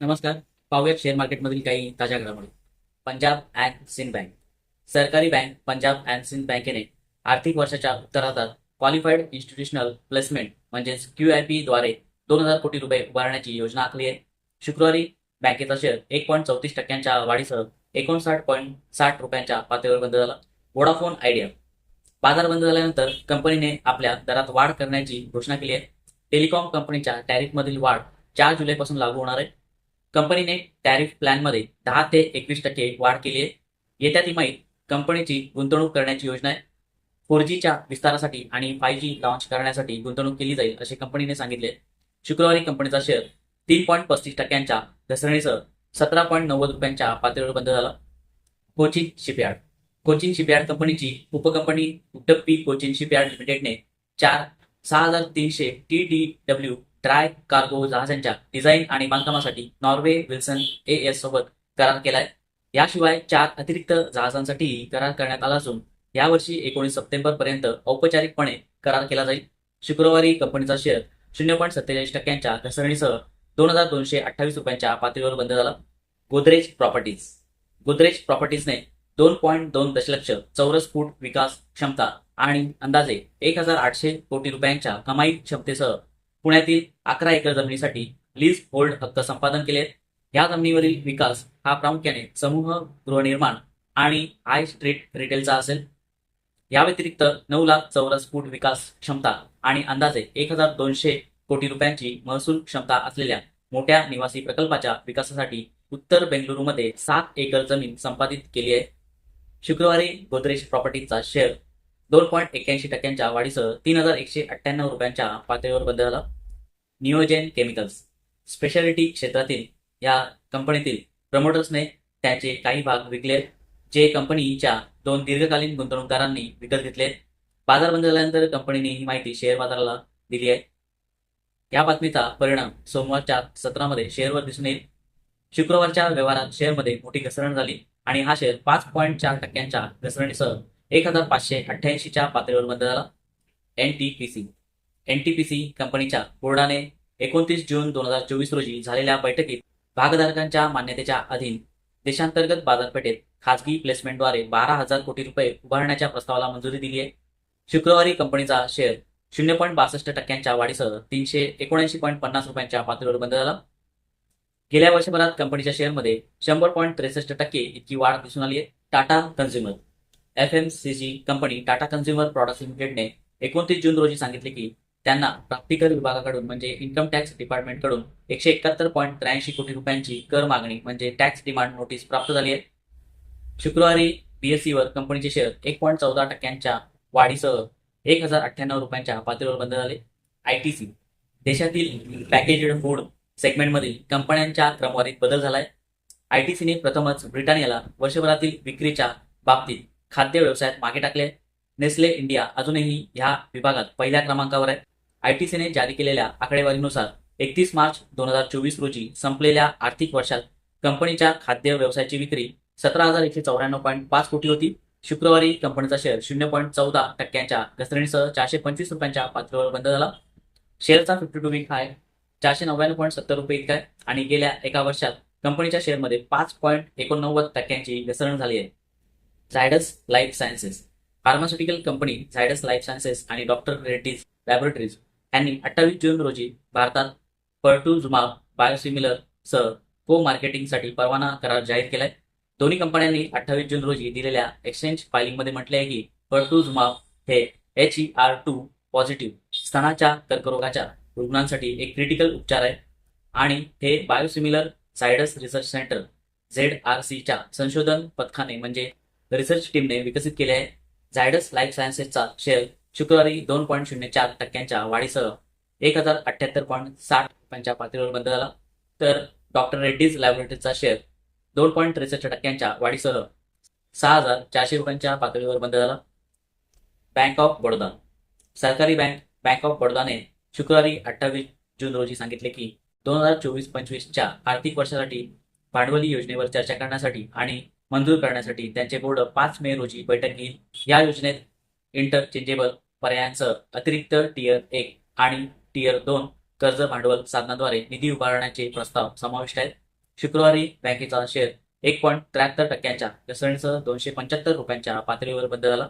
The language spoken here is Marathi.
नमस्कार. पाहूयात शेअर मार्केटमधील काही ताज्या घडामोडी. पंजाब अँड सिंध बँक सरकारी बँक पंजाब अँड सिंध बँकेने आर्थिक वर्षाच्या उत्तरार्धात क्वालिफाईड इन्स्टिट्यूशनल प्लेसमेंट म्हणजेच क्यू आय पी द्वारे दोन हजार कोटी रुपये उभारण्याची योजना आखली आहे. शुक्रवारी बँकेचा शेअर एक पॉईंट चौतीस टक्क्यांच्या वाढीसह एकोणसाठ पॉईंट साठ रुपयांच्या पातळीवर बंद झाला. वोडाफोन आयडिया बाजार बंद झाल्यानंतर कंपनीने आपल्या दरात वाढ करण्याची घोषणा केली आहे. टेलिकॉम कंपनीच्या टॅरिफमधील वाढ चार जुलैपासून लागू होणार आहे. कंपनीने टॅरिफ प्लॅनमध्ये दहा ते एकवीस टक्के वाढ केली आहे. येत्या तिमाहीत कंपनीची गुंतवणूक करण्याची योजना आहे. फोर जीच्या विस्तारासाठी आणि फाय जी लॉन्च करण्यासाठी गुंतवणूक केली जाईल असे कंपनीने सांगितले शुक्रवारी कंपनीचा शेअर तीन पॉईंट पस्तीस टक्क्यांच्या घसरणीसह सतरा पॉईंट नव्वद रुपयांच्या पातळीवर बंद झाला. कोचिन शिपयार्ड. कोचिन शिपयार्ड कंपनीची उपकंपनी उट्टप्पी कोचिन शिपयार्ड लिमिटेडने चार सहा हजार तीनशे T D W dry cargo जहाजांच्या डिझाईन आणि बांधकामासाठी नॉर्वे विल्सन ए एस सोबत करार केलाय. याशिवाय चार अतिरिक्त जहाजांसाठीही करार करण्यात आला असून यावर्षी एकोणीस सप्टेंबर पर्यंत औपचारिकपणे करार केला जाईल. शुक्रवारी कंपनीचा शेअर शून्य पॉईंट सत्तेचाळीस टक्क्यांच्या घसरणीसह दोन हजार दोनशे अठ्ठावीस रुपयांच्या पातळीवर बंद झाला. गोदरेज प्रॉपर्टीज. गोदरेज प्रॉपर्टीजने दोन पॉईंट दोन दशलक्ष चौरस फूट विकास क्षमता आणि अंदाजे एक हजार आठशे कोटी रुपयांच्या कमाई क्षमतेसह पुण्यातील अकरा एकर जमिनीसाठी लीज होल्ड हक्क संपादन केले. या जमिनीवरील विकास हा प्रामुख्याने समूह गृहनिर्माण आणि हाय स्ट्रीट रिटेलचा असेल. या व्यतिरिक्त नऊ लाख चौरस फूट विकास क्षमता आणि अंदाजे एक हजार दोनशे कोटी रुपयांची महसूल क्षमता असलेल्या मोठ्या निवासी प्रकल्पाच्या विकासासाठी उत्तर बेंगलुरूमध्ये सात एकर जमीन संपादित केली आहे. शुक्रवारी गोदरेज प्रॉपर्टीचा शेअर दोन पॉईंट एक्क्याऐंशी टक्क्यांच्या वाढीसह तीन हजार एकशे अठ्ठ्याण्णव रुपयांच्या पातळीवर बंद झाला नियोजन केमिकल्स स्पेशालिटी क्षेत्रातील या कंपनीतील प्रमोटर्सने त्याचे काही भाग विकले जे कंपनीच्या दोन दीर्घकालीन गुंतवणूकदारांनी विकत घेतले बाजार बंद झाल्यानंतर कंपनीने ही माहिती शेअर बाजाराला दिली आहे. या बातमीचा परिणाम सोमवारच्या सत्रामध्ये शेअरवर दिसून येईल. शुक्रवारच्या व्यवहारात शेअरमध्ये मोठी घसरण झाली आणि हा शेअर पाच पॉईंट चार टक्क्यांच्या घसरणीसह एक हजार पाचशे अठ्ठ्याऐंशीच्या पातळीवर बंद झाला. N T P C N T P C कंपनीच्या बोर्डाने एकोणतीस जून दोन हजार चोवीस रोजी झालेल्या बैठकीत भागधारकांच्या मान्यतेच्या अधीन देशांतर्गत बाजारपेठेत खासगी प्लेसमेंटद्वारे बारा हजार कोटी रुपये उभारण्याच्या प्रस्तावाला मंजुरी दिली आहे. शुक्रवारी कंपनीचा शेअर शून्य पॉईंट बासष्ट टक्क्यांच्या वाढीसह तीनशे एकोणऐंशी पॉईंट पन्नास रुपयांच्या पातळीवर बंद झाला. गेल्या वर्षभरात कंपनीच्या शेअरमध्ये शंभर पॉईंट त्रेसष्ट टक्के इतकी वाढ दिसून आली आहे. Tata consumer. F M C G company Tata consumer products लिमिटेडने एकोणतीस जून रोजी सांगितले की त्यांना प्राप्तिकर विभागाकडून म्हणजे इन्कम टॅक्स डिपार्टमेंटकडून एकशे एकाहत्तर पॉईंट त्र्याऐंशी कोटी रुपयांची कर मागणी म्हणजे टॅक्स डिमांड नोटीस प्राप्त झाली आहे. शुक्रवारी बीएससीवर कंपनीचे शेअर एक पॉईंट चौदा टक्क्यांच्या वाढीसह एक हजार अठ्ठ्याण्णव रुपयांच्या पातळीवर बंद झाले. आय टी सी देशातील पॅकेजेड फूड सेगमेंटमधील कंपन्यांच्या क्रमवारीत बदल झालाय. आय टी सीने प्रथमच ब्रिटानियाला वर्षभरातील विक्रीच्या बाबतीत खाद्य व्यवसायात मागे टाकले नेस्ले इंडिया अजूनही ह्या विभागात पहिल्या क्रमांकावर आहे. आय टी सीने जारी केलेल्या आकडेवारीनुसार एकतीस मार्च दोन हजार चोवीस रोजी संपलेल्या आर्थिक वर्षात कंपनीच्या खाद्य व्यवसायाची विक्री सतरा हजार एकशे चौऱ्याण्णव पॉईंट पाच कोटी होती. शुक्रवारी कंपनीचा शेअर शून्य पॉईंट चौदा टक्क्यांच्या घसरणीसह चारशे पंचवीस रुपयांच्या पातळीवर बंद झाला. शेअरचा फिफ्टी टू वीक हाय चारशे नव्याण्णव पॉईंट सत्तर रुपये इतका आहे आणि गेल्या एका वर्षात कंपनीच्या शेअरमध्ये पाच पॉईंट एकोणनव्वद टक्क्यांची घसरण झाली आहे. Zydus life sciences pharmaceutical company Zydus life sciences आणि डॉक्टर रेड्डीज लॅबोरेटरीज यांनी अठ्ठावीस जून रोजी भारतात पर्टुझुमाब बायोसिमिलर सह को मार्केटिंगसाठी परवाना करार जाहीर केलाय. दोन्ही कंपन्यांनी अठ्ठावीस जून रोजी दिलेल्या एक्सचेंज फायलिंगमध्ये म्हटले आहे की पर्टुझुमाब हे H E R two positive स्तनाच्या कर्करोगाच्या रुग्णांसाठी एक क्रिटिकल उपचार आहे. आणि हे biosimilar Zydus research centre Z R सीच्या संशोधन पथकाने म्हणजे रिसर्च टीमने विकसित केले आहे. झायडस लाईफ सायन्सेसचा शेअर शुक्रवारी दोन पॉईंट शून्य चार टक्क्यांच्या वाढीसह एक हजार अठ्ठ्याहत्तर पॉईंट साठ रुपयांच्या पातळीवर बंद झाला. तर डॉक्टर रेड्डीज लॅबोरेटरीचा शेअर दोन पॉईंट त्रेसष्ट टक्क्यांच्या वाढीसह सहा हजार चारशे रुपयांच्या पातळीवर बंद झाला. Bank of Baroda. सरकारी बँक बँक ऑफ बडोदाने शुक्रवारी अठ्ठावीस जून रोजी सांगितले की दोन हजार चोवीस पंचवीसच्या आर्थिक वर्षासाठी भांडवली योजनेवर चर्चा करण्यासाठी आणि मंजूर करण्यासाठी त्यांचे बोर्ड पाच मे रोजी बैठक घेईल. या योजनेत इंटरचेंजेबल पर्यायांसह अतिरिक्त टियर एक आणि टियर दोन कर्ज भांडवल साधनाद्वारे निधी उभारण्याचे प्रस्ताव समाविष्ट आहेत. शुक्रवारी बँकेचा शेअर एक पॉईंट त्र्याहत्तर टक्क्यांच्या घसरणीसह दोनशे पंच्याहत्तर रुपयांच्या पातळीवर बंद झाला.